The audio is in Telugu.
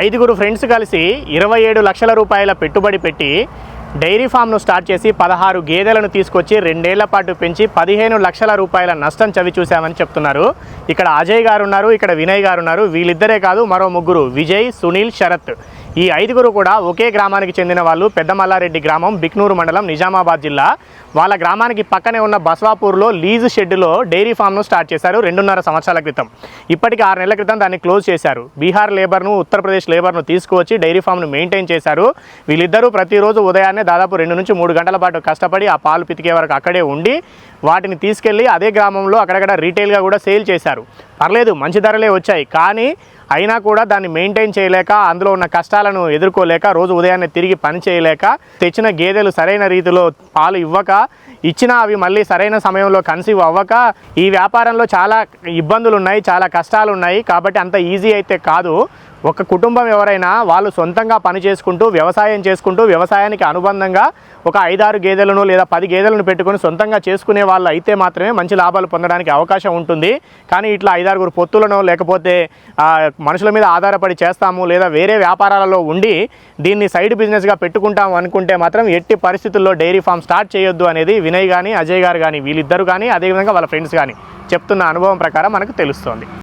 ఐదుగురు ఫ్రెండ్స్ కలిసి ఇరవై ఏడు లక్షల రూపాయల పెట్టుబడి పెట్టి డైరీ ఫామ్ను స్టార్ట్ చేసి పదహారు గేదెలను తీసుకొచ్చి రెండేళ్ళ పాటు పెంచి పదిహేను లక్షల రూపాయల నష్టం చవి చూశామని చెప్తున్నారు. ఇక్కడ అజయ్ గారు ఉన్నారు ఇక్కడ వినయ్ గారు ఉన్నారు. వీళ్ళిద్దరే కాదు మరో ముగ్గురు విజయ్ సునీల్ శరత్. ఈ ఐదుగురు కూడా ఒకే గ్రామానికి చెందిన వాళ్ళు పెద్దమల్లారెడ్డి గ్రామం బిక్నూరు మండలం నిజామాబాద్ జిల్లా. వాళ్ళ గ్రామానికి పక్కనే ఉన్న బస్వాపూర్లో లీజు షెడ్డులో డైరీ ఫామ్ను స్టార్ట్ చేశారు రెండున్నర సంవత్సరాల క్రితం. ఇప్పటికి ఆరు నెలల క్రితం దాన్ని క్లోజ్ చేశారు. బీహార్ లేబర్ను ఉత్తరప్రదేశ్ లేబర్ను తీసుకువచ్చి డైరీ ఫామ్ను మెయింటైన్ చేశారు. వీళ్ళిద్దరూ ప్రతిరోజు ఉదయాన్నే దాదాపు రెండు నుంచి మూడు గంటల పాటు కష్టపడి ఆ పాలు పితికే వరకు అక్కడే ఉండి వాటిని తీసుకెళ్ళి అదే గ్రామంలో అక్కడక్కడ రీటైల్గా కూడా సేల్ చేశారు. పర్లేదు మంచి ధరలే వచ్చాయి. కానీ అయినా కూడా దాన్ని మెయింటైన్ చేయలేక అందులో ఉన్న కష్టాలను ఎదుర్కోలేక రోజు ఉదయాన్నే తిరిగి పని చేయలేక తెచ్చిన గేదెలు సరైన రీతిలో పాలు ఇవ్వక ఇచ్చినా అవి మళ్ళీ సరైన సమయంలో కన్సీవ్ అవ్వక ఈ వ్యాపారంలో చాలా ఇబ్బందులు ఉన్నాయి చాలా కష్టాలు ఉన్నాయి కాబట్టి అంత ఈజీ అయితే కాదు. ఒక కుటుంబం ఎవరైనా వాళ్ళు సొంతంగా పని చేసుకుంటూ వ్యవసాయం చేసుకుంటూ వ్యవసాయానికి అనుబంధంగా ఒక ఐదారు గేదెలను లేదా పది గేదెలను పెట్టుకొని సొంతంగా చేసుకునే వాళ్ళు అయితే మాత్రమే మంచి లాభాలు పొందడానికి అవకాశం ఉంటుంది. కానీ ఇట్లా ఐదారుగురు పొత్తులను లేకపోతే మనుషుల మీద ఆధారపడి చేస్తాము లేదా వేరే వ్యాపారాలలో ఉండి దీన్ని సైడ్ బిజినెస్గా పెట్టుకుంటాము అనుకుంటే మాత్రం ఎట్టి పరిస్థితుల్లో డైరీ ఫామ్ స్టార్ట్ చేయొద్దు అనేది వినయ్ కానీ అజయ్ గారు కానీ వీళ్ళిద్దరు కానీ అదేవిధంగా వాళ్ళ ఫ్రెండ్స్ కానీ చెప్తున్న అనుభవం ప్రకారం మనకు తెలుస్తోంది.